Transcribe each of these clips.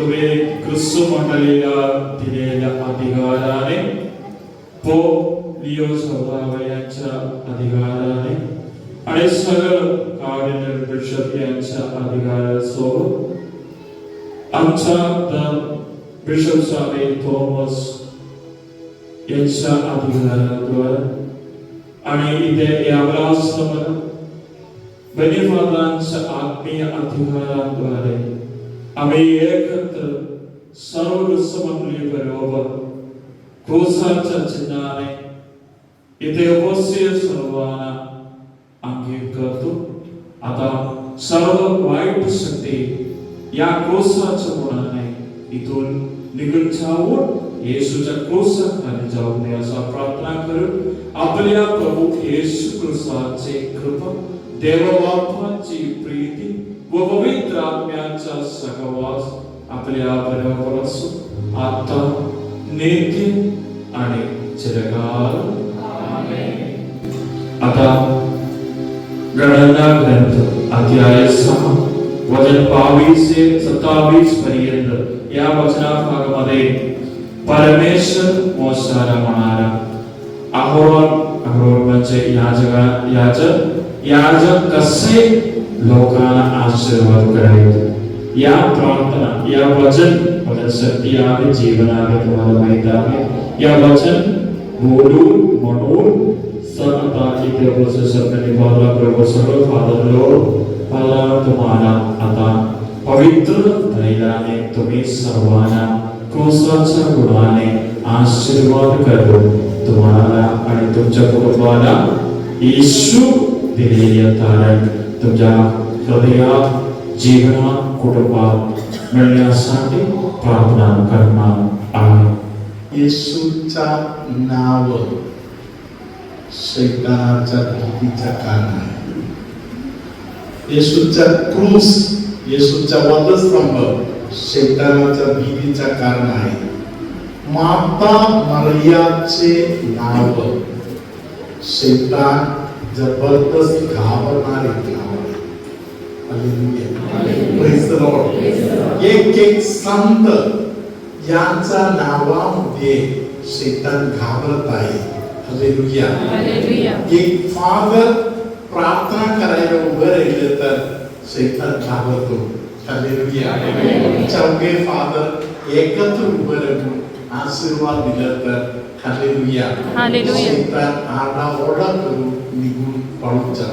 തുവേ ക്രിസ്തുമണ്ഡലിലാതിലേല അധികാരാനെ പോ ലിയോ സ്വഭാവയാച്ച അധികാരാനെ അടിസകൽ കാർഡിനൽ ബിഷപ്പ് യാച്ച അധികാര സോ അംസ ദ ബിഷപ്പ് സാമി തോമസ് യാച്ച അധികാര ദ്വാര. आणि इथे यावला असताना बनिफादांच्या आत्मीय अधिकाराद्वारे आम्ही एकत्र सर्व समंडळी बरोबर क्रोसाच्या चिन्हाने इथे उपस्थित सर्वांना अंकित करतो. आता सर्व वाईट शक्ती या क्रोसाच्या गुणाने इथून निघून जाऊन येशूच्या क्रोसाखाली जाऊ नये असा प्रार्थना करून आपल्या प्रभू येशू ख्रिस्ताचे कृपा देवबापाची प्रीती व पवित्र आत्म्याचा सहवास आपल्या बरोबर असो आता नेते आणि चिरकाल आता गणना ग्रंथ अध्याय सहा वचन बावीस ते सत्तावीस पर्यंत या वचना भागामध्ये परमेश्वर मोसारा म्हणारा अहोर अहोर म्हणजे याजका याजक याजक कसे लोकांना आशीर्वाद करायचे या प्रार्थना या वचन वचन सत्य आहे जीवन आहे तुम्हाला माहित आहे या वचन बोलून म्हणून सर्वता इथे उपस्थित सर्वांनी बाबा प्रभू सर्व फादर लोड मला तुम्हाला आता पवित्र दैलाने तुम्ही सर्वांना क्रोसाच्या गुणाने आशीर्वाद करो तुम्हाला आणि तुमच्या कुटुंबाला येशू दिलेले तारण तुमच्या हृदयात जीवनात कुटुंबात मिळण्यासाठी प्रार्थना करणार आहे. येशूचा नाव शैतानाच्या भीतीचा कारण आहे येशूचा क्रूस येशूचा वधस्तंभ शैतानाच्या भीतीचा कारण आहे माता मरियाचे नाव शैतान जबरदस्त घाबरणारे. एक एक संत यांच्या नावामध्ये शैतान घाबरत आहे. हालेलुया. एक फादर प्रार्थना करायला उभं राहिलं तर शैतान घाबरतो. हालेलुया. चौघे फादर एकत्र उभं राहून ಆಶೀರ್ವಾದಿಲ್ಲದ ഹല്ലേലൂയ. ഹല്ലേലൂയ. സീതാൻ ആടാവോടാ ഒരു നിഗുൺ പണിച്ചു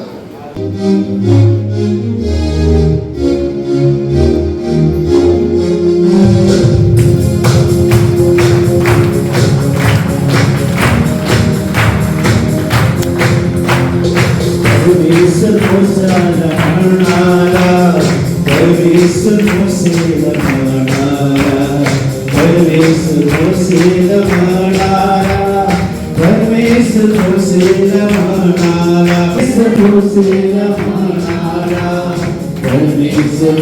मनाला परमेश्वर को सेला मनाला परमेश्वर को सेला मनाला परमेश्वर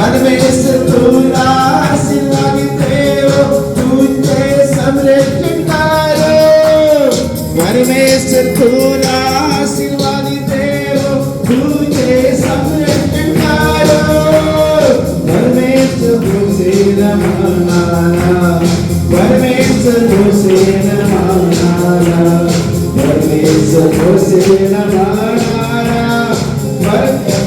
परमेश्वर तू ना आशीर्वादी देव तुझे समृद्ध करो परमेश्वर तू से नमनाना परमेश्वर तू से नमनाना परमेश्वर तू से नमनाना परमेश्वर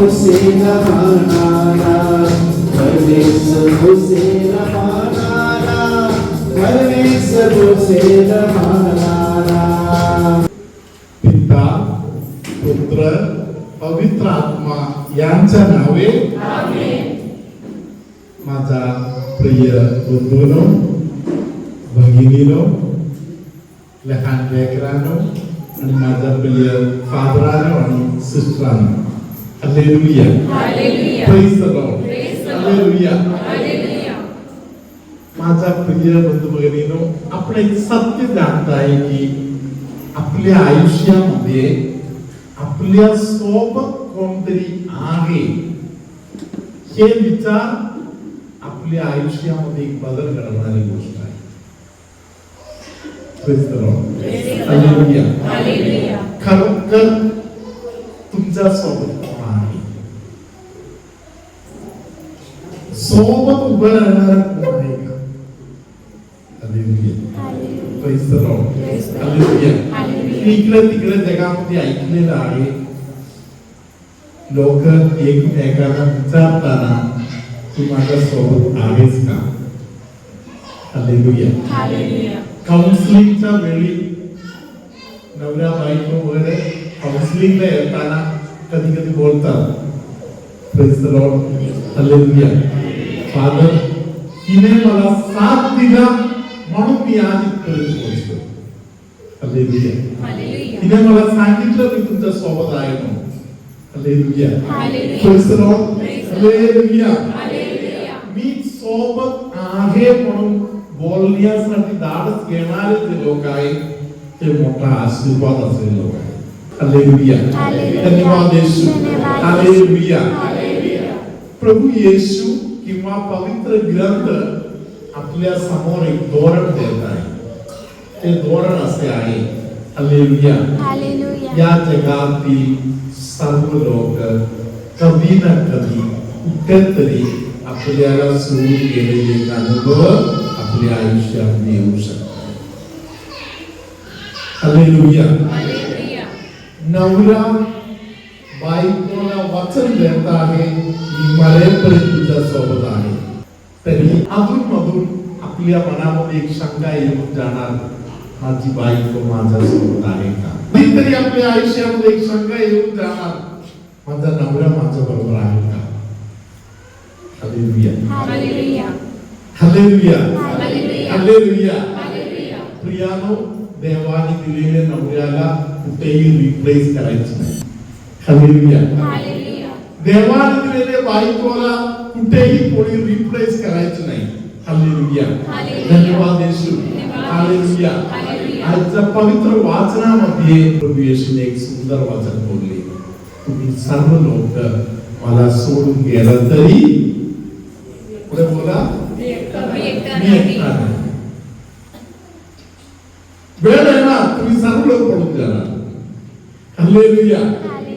Hussein Amana, Pervez Hussein Amana. परमेश्वर मोसेल म्हणाला पिता पुत्र पवित्र आत्मा यांच्या नावे माझा प्रिय बंधूनो भगिनीनो लहान लेकरांनो आणि माझा प्रिय फादरानो आणि सिस्टरांनो hallelujah praise the Lord hallelujah माझा प्रिय बंधू भगिनीनो आपण एक सत्य जाणताय की आपल्या आयुष्यामध्ये आपल्यासोबत कोणतरी आहे हे विचार आपल्या आयुष्यामध्ये एक बदल घडवणारी गोष्ट आहे. खरोखर तुमच्यासोबत कोण आहे? सोबत उभं राहणार कोण आहे? इकडे तिकडे जगामध्ये ऐकलेलं आहे लोक एकमेकांना विचारताना तू माझ्या सोबत आहेस का? काउन्सिलिंगच्या वेळी नवऱ्या बायको वगैरे काउन्सिलिंगला येताना कधी कधी बोलतात. फादर तिने मला साथ दिला മോണോപിയാജിക് ഇതിനുള്ള സാന്നിധ്യം വിത്തുന്ന സ്വഭാവമായിരുന്നു सोबत आगे पड़ून बोलण्यासाठी धाडस घेणारे ते लोक आहे ते मोठा आशीर्वाद असेल लोक आहे हालेलुया धन्यवाद येशू हालेलुया प्रभू येशू किंवा पवित्र ग्रंथ आपल्यासमोर एक धोरण देत आहे. ते धोरण असे आहे. हालेलुया. या जगातील सर्व लोक कधी ना कधी कुठेतरी आपल्याला गेलेले एक अनुभव आपल्या आयुष्यामध्ये येऊ शकतात. हालेलुया. नवरा बायकोला वचन देत आहे मी मरेपर्यंत तुझ्या सोबत आहे. तरी अधून मधून आपल्या मनामध्ये एक शंका येऊन जाणार. माझी बायको माझ्या सोबत आहे का? कधीतरी आपल्या आयुष्यामध्ये एक शंका येऊन जाणार. माझा नवरा माझ्या बरोबर आहे का? Hallelujah Hallelujah. Hallelujah Hallelujah. Hallelujah Hallelujah. प्रियानो देवाने दिलेल्या नवऱ्याला कुठेही रिप्लेस करायचं नाही. Hallelujah Hallelujah. देवाने दिलेल्या बायकोला कुठेही कोणी रिप्लेस करायचं नाही हालेलुया Hallelujah. धन्यवाद येशू धन्यवाद. Hallelujah Hallelujah. आजच्या पवित्र वाचनामध्ये प्रभू येशूने एक सुंदर वाचन बोलले. तुम्ही सर्व लोक मला सोडून गेला तरी? पुढे बोला? मी एकटा. वेळ आहे ना? तुम्ही सर्व लोक पडून जाणार हालेलुया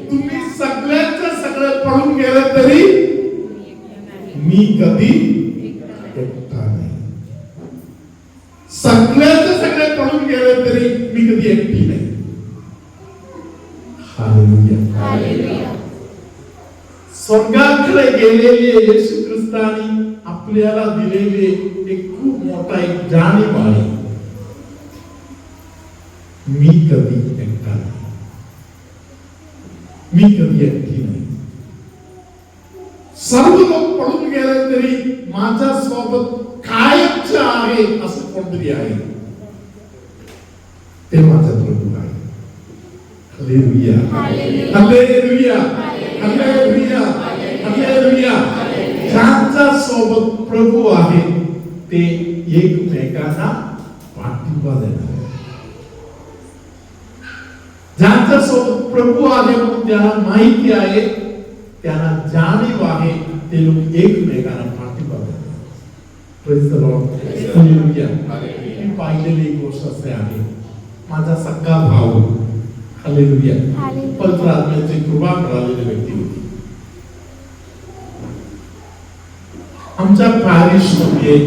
तुम्ही सगळ्यांचं सगळं पडून गेलं तरी? मी करून गेलं तरी मी कधी एकटी नाही स्वर्गाकडे गेलेले येशू ख्रिस्ताने आपल्याला दिलेले एक खूप मोठा एक जाणीव आहे मी कधी एकटा मी कधी एकटी नाही सर्व लोक पळून गेले तरी माझ्या सोबत कायमच आहे असं कोणतरी आहे ते माझा प्रभू आहे हालेलुया. हालेलुया. हालेलुया. हालेलुया. ज्यांच्या सोबत प्रभू आहे ते एकमेकांना पाठिंबा देणार ज्यांच्या सोबत प्रभू आहे त्यांना माहिती आहे त्यांना जाणीव आहे ते लोक एकमेकांना पाठिंबा देतात पाहिलेली गोष्ट असे आहे. माझा सख्खा भाऊ. हालेलुया. पवित्र आत्म्याची कृपा मिळालेली व्यक्ती होती. आमच्या पॅरिशमध्ये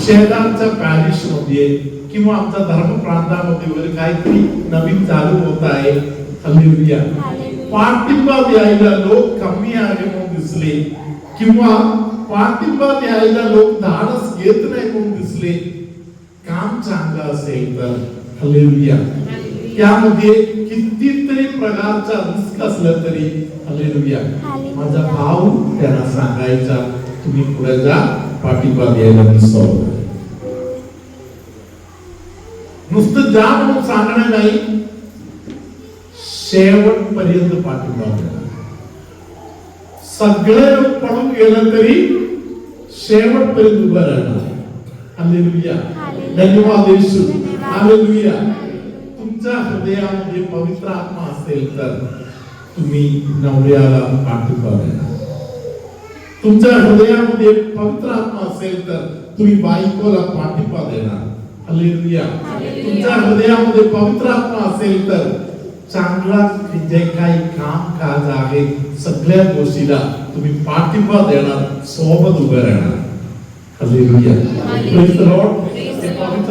शेजारच्या पॅरिशमध्ये किंवा आमच्या धर्म प्रांतामध्ये वगैरे काहीतरी नवीन चालू होत आहे. हालेलुया. पाठिंबा द्यायला लोक कमी आहे म्हणून दिसले. किंवा पाठिंबा द्यायला लोक धाडस घेत नाही म्हणून दिसले. काम चांगलं असेल तर त्यामध्ये कितीतरी प्रकारचा रिस्क असलं तरी हालेलुया हालेलुया. माझा भाऊ त्यांना सांगायचा तुम्ही पुढे जा पाठिंबा द्यायला मी सौर नुसतं जा म्हणून सांगणं नाही शेवटपर्यंत पाठिंबा देणार सगळे लोक पळून गेलं तरी शेवटपर्यंत उभं राहणार हालेलुया हालेलुया. धन्यवाद येशू धन्यवाद. हालेलुया तुमच्या हृदयामध्ये पवित्र आत्मा असेल तर तुम्ही नवऱ्याला पाठिंबा देणार तुमच्या हृदयामध्ये पवित्र आत्मा असेल तर तुम्ही बायकोला पाठिंबा देणार. हालेलुया. तुमच्या हृदयामध्ये पवित्र आत्मा असेल तर चांगला जे काही काम काज आहे सगळ्या गोष्टीला तुम्ही पाठिंबा देणार सोबत उभे राहणार. पवित्र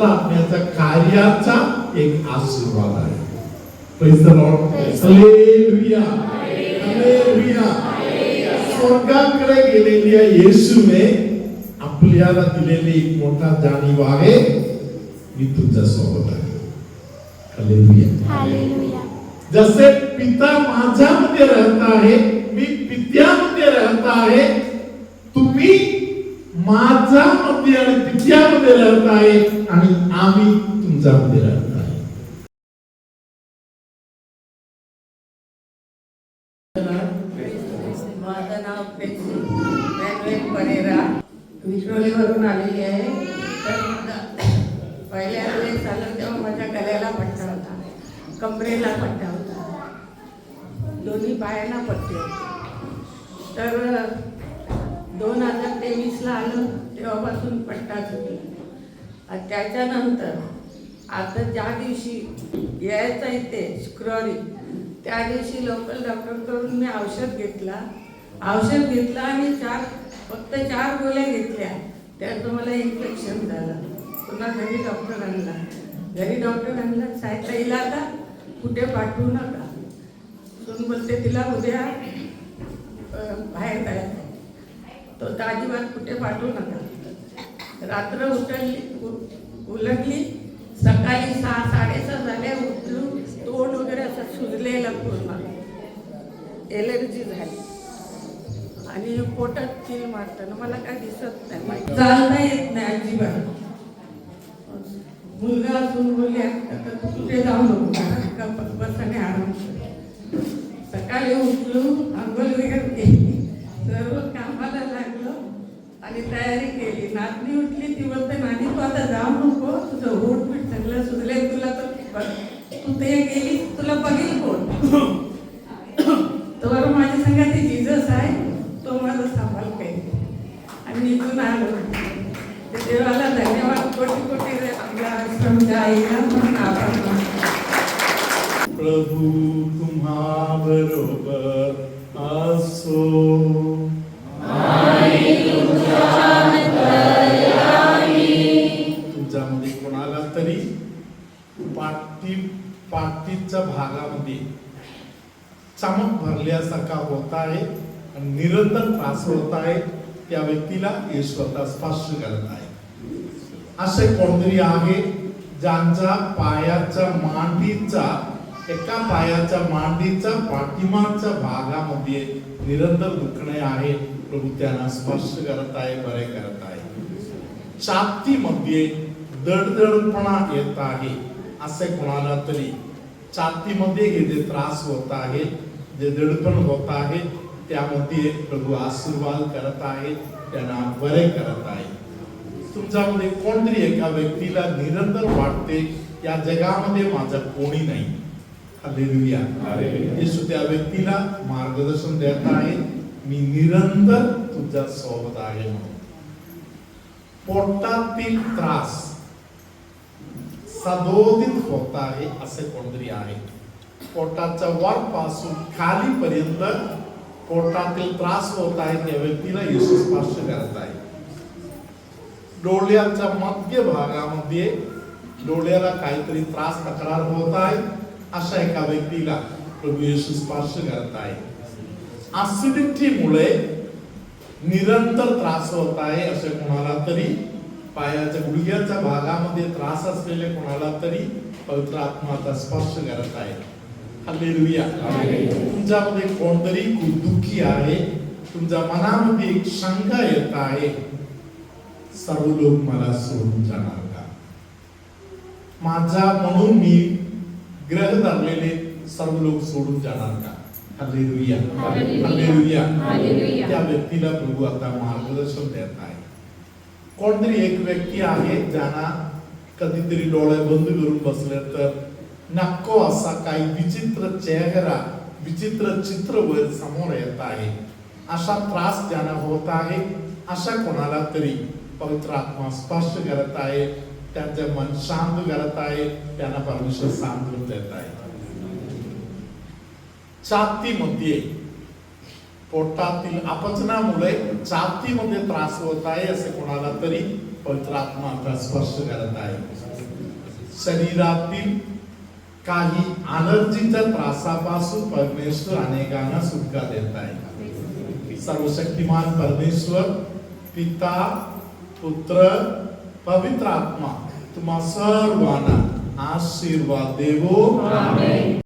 आत्म्याच्या कार्याचा एक आशीर्वाद आहे स्वर्गाकडे गेलेल्या येशूने आपल्याला दिलेली एक मोठा जाणीव आहे मी तुमच्यासोबत आहे जसे पिता माझ्यामध्ये राहत आहे मी पित्यामध्ये राहत आहे तुम्ही माझ्यामध्ये आणि पित्यामध्ये राहत आहे आणि आम्ही तुमच्यामध्ये राहत आहे. माझं नाव परेरा विश्रोलीवरून आलेली आहे. तर माझा पहिल्या तेव्हा माझ्या गळ्याला पट्टा होता. कमरेला पट्टा होता. दोन्ही पायांना पट्टे होते. तर दोन आलं तेव्हापासून पट्टा चुकला आणि त्याच्यानंतर आता ज्या दिवशी यायचं इथे शुक्रवारी त्या दिवशी लोकल डॉक्टरकडून मी औषध घेतला. औषध घेतलं आणि चार फक्त चार गोळ्या घेतल्या. त्याचं मला इन्फेक्शन झालं. पुन्हा घरी डॉक्टर आणला. घरी डॉक्टर आणला सायताईला आता कुठे पाठवू नका? सून बोलते तिला उद्या बाहेर जायचं. तो तर अजिबात कुठे पाठवू नका. रात्र उठली उ- उलटली सकाळी सहा साडेसहा झाले उठलो तोंड वगैरे असं सुजलेलं पूर्ण. एलर्जी झाली. आणि पोटात चिल मारताना मला काय दिसत नाही. माहिती. चालता येत नाही अजिबात. मुलगा असून मुली कुठे जाऊ नको. बसाने आराम सकाळी उठलो आंघोळ वगैरे केली सर्व कामाला लागलो आणि तयारी केली. नातनी उठली ती बोलते नानी तू आता जाऊ नको तुझं होट पीठ सगळं सुचले चमक भरल्यासारखा होत आहे आणि निरंतर त्रास होत आहे त्या व्यक्तीला येशू स्पर्श करत आहे. असे कोणतरी आहे ज्यांच्या पायाच्या मांडीचा एका पायाच्या मांडीचा पाठीमागच्या भागामध्ये निरंतर दुखणे आहे प्रभू त्यांना स्पर्श करत आहे बरे करत आहे. छातीमध्ये दडदडपणा येत आहे असे कोणाला तरी छातीमध्ये हे जे त्रास होत आहे जे दडपण होत आहे त्यामध्ये प्रभू आशीर्वाद करत आहे त्यांना बरे करत आहे. तुमच्यामध्ये कोणतरी एका व्यक्तीला निरंतर वाटते या जगामध्ये माझा कोणी नाही. हालेलुया. येशू त्या व्यक्तीला मार्गदर्शन देत आहे. मी निरंतर तुझ्या सोबत आहे म्हणून. पोटातील त्रास सदोदित होत आहे असे कोणतरी आहे. पोटाच्या वरपासून खालीपर्यंत पोटातील त्रास होत आहे त्या व्यक्तीला येशू स्पर्श करत आहे. डोळ्याच्या मध्य भागामध्ये डोळ्याला काहीतरी त्रास तक्रार होत आहे अशा एका व्यक्तीला प्रभू येशू स्पर्श करत आहे. ऍसिडिटीमुळे निरंतर त्रास होत आहे असे कोणाला तरी पायाच्या गुडघ्याच्या भागामध्ये त्रास असलेले कोणाला तरी पवित्र आत्माचा स्पर्श करत आहे. हालेलुया तुमच्यामध्ये कोणतरी खूप दुःखी आहे. तुमच्या मनामध्ये एक शंका येत आहे. सर्व लोक मला सोडून जाणार का? माझा म्हणून मी ग्रह धरलेले सर्व लोक सोडून जाणार का? Hallelujah hallelujah. त्या व्यक्तीला प्रभू आता मार्गदर्शन देत आहे. कोणतरी एक व्यक्ती आहे ज्यांना कधीतरी डोळे बंद करून बसले तर नको असा काही विचित्र चेहरा विचित्र चित्र वर समोर येत आहे. असा त्रास ज्यांना होत आहे. अशा कोणाला तरी पवित्र आत्मा स्पर्श करत आहे. त्यांचे मन शांत करत आहे. त्यांना परमेश्वर सांत्वन देत आहे. छातीमध्ये पोटातील अपचनामुळे छातीमध्ये त्रास होत आहे असे कोणाला तरी पवित्र आत्मा स्पर्श करत आहे. शरीरातील काही अलर्जीच्या त्रासापासून परमेश्वर अनेकांना सुटका देत आहे सर्वशक्तिमान परमेश्वर पिता पुत्र पवित्र आत्मा तुम्हा सर्वांना आशीर्वाद देवो आमेन.